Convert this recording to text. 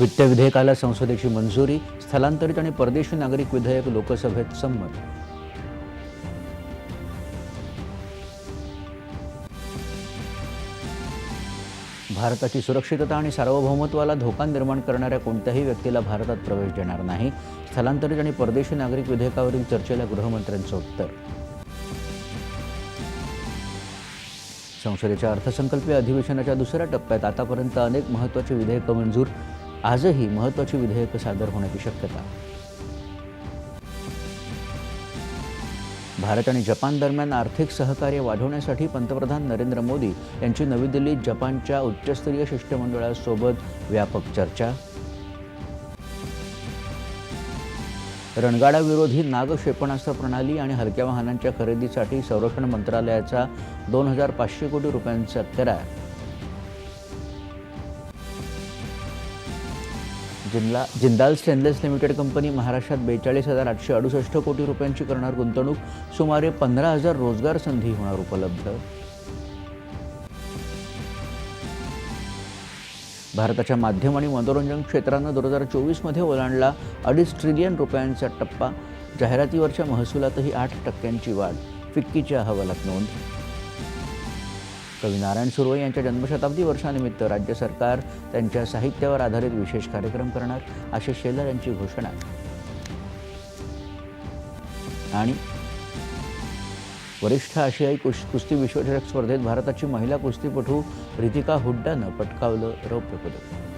वित्त विधेयकाला संसदेची मंजुरी स्थलांतरित आणि परदेशी नागरिक विधेयक लोकसभेत संमत. भारताची सुरक्षितता आणि सार्वभौमत्वाला धोका निर्माण करणाऱ्या कोणत्याही व्यक्तीला भारतात प्रवेश देणार नाही. स्थलांतरित आणि परदेशी नागरिक विधेयकावरील चर्चेला गृहमंत्र्यांचं उत्तर. संसदेच्या अर्थसंकल्पीय अधिवेशनाच्या दुसऱ्या टप्प्यात आतापर्यंत अनेक महत्त्वाची विधेयकं मंजूर आजही महत्त्वाची विधेयकं सादर होण्याची शक्यता. भारत आणि जपान दरम्यान आर्थिक सहकार्य वाढवण्यासाठी पंतप्रधान नरेंद्र मोदी यांची नवी दिल्लीत जपानच्या उच्चस्तरीय शिष्टमंडळासोबत व्यापक चर्चा. रणगाडाविरोधी नाग क्षेपणास्त्र प्रणाली आणि हलक्या वाहनांच्या खरेदीसाठी संरक्षण मंत्रालयाचा दोन हजार पाचशे कोटी रुपयांचा करार. जिल्हा जिंदाल स्टेनलेस लिमिटेड कंपनी महाराष्ट्रात बेचाळीस हजार आठशे अडुसष्ट कोटी रुपयांची करणार गुंतवणूक सुमारे पंधरा हजार रोजगार संधी होणार उपलब्ध. भारताच्या माध्यम आणि मनोरंजन क्षेत्रानं दोन हजार चोवीसमध्ये ओलांडला अडीच ट्रिलियन रुपयांचा टप्पा. जाहिरातीवरच्या महसुलातही आठ टक्क्यांची वाढ. फिक्कीच्या अहवालात नोंद. कवी नारायण सुर्वे यांच्या जन्मशताब्दी वर्षानिमित्त राज्य सरकार त्यांच्या साहित्यावर आधारित विशेष कार्यक्रम करणार आशिष शेलार यांची घोषणा. आणि वरिष्ठ आशियाई कुश कुस्ती विश्वचषक स्पर्धेत भारताची महिला कुस्तीपटू रितिका हुड्डानं पटकावलं रौप्य पदक.